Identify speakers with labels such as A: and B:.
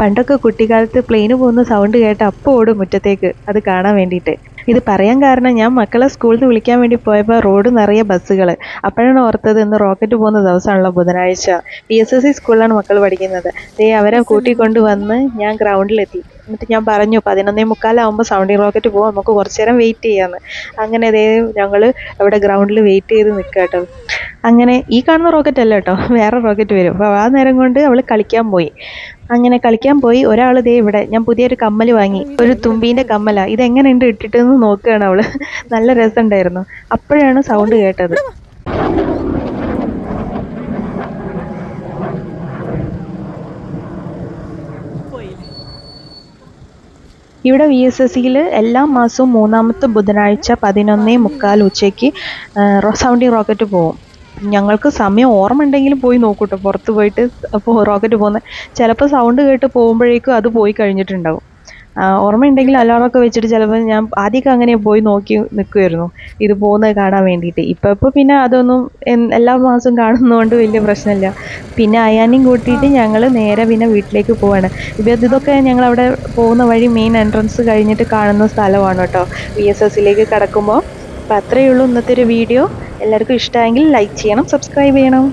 A: പണ്ടൊക്കെ കുട്ടിക്കാലത്ത് പ്ലെയിന് പോകുന്ന സൗണ്ട് കേട്ട് അപ്പോൾ ഓടും മുറ്റത്തേക്ക്. അത് കാണാൻ വേണ്ടിയിട്ട്. ഇത് പറയാൻ കാരണം ഞാൻ മക്കളെ സ്കൂളിൽ നിന്ന് വിളിക്കാൻ വേണ്ടി പോയപ്പോൾ റോഡ് നിറയെ ബസ്സുകൾ അപ്പോഴാണ് ഓർത്തത് ഇന്ന് റോക്കറ്റ് പോകുന്ന ദിവസമാണല്ലോ ബുധനാഴ്ച. പി എസ് എസ് സി സ്കൂളിലാണ് മക്കൾ പഠിക്കുന്നത്. ദേ അവരെ കൂട്ടിക്കൊണ്ട് വന്ന് ഞാൻ ഗ്രൗണ്ടിലെത്തി എന്നിട്ട് ഞാൻ പറഞ്ഞു പതിനൊന്നേ മുക്കാലാവുമ്പോൾ സൗണ്ടിങ് റോക്കറ്റ് പോകാം നമുക്ക് കുറച്ച് നേരം വെയിറ്റ് ചെയ്യാമെന്ന് അങ്ങനെ അതേ ഞങ്ങൾ അവിടെ ഗ്രൗണ്ടിൽ വെയിറ്റ് ചെയ്ത് നിൽക്കുക കേട്ടോ അങ്ങനെ ഈ കാണുന്ന റോക്കറ്റ് അല്ല കേട്ടോ വേറെ റോക്കറ്റ് വരും. അപ്പോൾ ആ നേരം കൊണ്ട് അവൾ കളിക്കാൻ പോയി. അങ്ങനെ കളിക്കാൻ പോയി. ഒരാൾ ദേ ഇവിടെ ഞാൻ പുതിയൊരു കമ്മൽ വാങ്ങി. ഒരു തുമ്പീന്റെ കമ്മല. ഇതെങ്ങനെയുണ്ട് ഇട്ടിട്ടെന്ന് നോക്കുകയാണ് അവൾ നല്ല രസമുണ്ടായിരുന്നു. അപ്പോഴാണ് സൗണ്ട് കേട്ടത്. ഇവിടെ വി എസ് എസ് സിയിൽ എല്ലാ മാസവും മൂന്നാമത്തെ ബുധനാഴ്ച പതിനൊന്നേ മുക്കാൽ ഉച്ചയ്ക്ക് സൗണ്ടിങ് റോക്കറ്റ് പോകും ഞങ്ങൾക്ക് സമയം ഓർമ്മ ഉണ്ടെങ്കിലും പോയി നോക്കൂട്ടോ. പുറത്ത് പോയിട്ട് റോക്കറ്റ് പോകുന്ന ചിലപ്പോൾ സൗണ്ട് കേട്ട് പോകുമ്പോഴേക്കും അത് പോയി കഴിഞ്ഞിട്ടുണ്ടാവും. ഓർമ്മയുണ്ടെങ്കിൽ അലാറമൊക്കെ വെച്ചിട്ട് ചിലപ്പോൾ ഞാൻ ആദ്യമൊക്കെ അങ്ങനെ പോയി നോക്കി നിൽക്കുമായിരുന്നു ഇത് പോകുന്നത് കാണാൻ വേണ്ടിയിട്ട്. ഇപ്പോൾ ഇപ്പോൾ പിന്നെ അതൊന്നും എല്ലാ മാസവും കാണുന്നതുകൊണ്ട് വലിയ പ്രശ്നമില്ല. പിന്നെ അയാനെയും കൂട്ടിയിട്ട് ഞങ്ങൾ നേരെ പിന്നെ വീട്ടിലേക്ക് പോവാണ്. ഇപ്പം ഇതൊക്കെ ഞങ്ങൾ അവിടെ പോകുന്ന വഴി മെയിൻ എൻട്രൻസ് കഴിഞ്ഞിട്ട് കാണുന്ന സ്ഥലമാണ് കേട്ടോ. വി എസ് എസിലേക്ക് കടക്കുമ്പോൾ അപ്പം അത്രയേ ഉള്ളൂ ഇന്നത്തെ ഒരു വീഡിയോ എല്ലാവർക്കും ഇഷ്ടമായെങ്കിൽ ലൈക്ക് ചെയ്യണം സബ്സ്ക്രൈബ് ചെയ്യണം.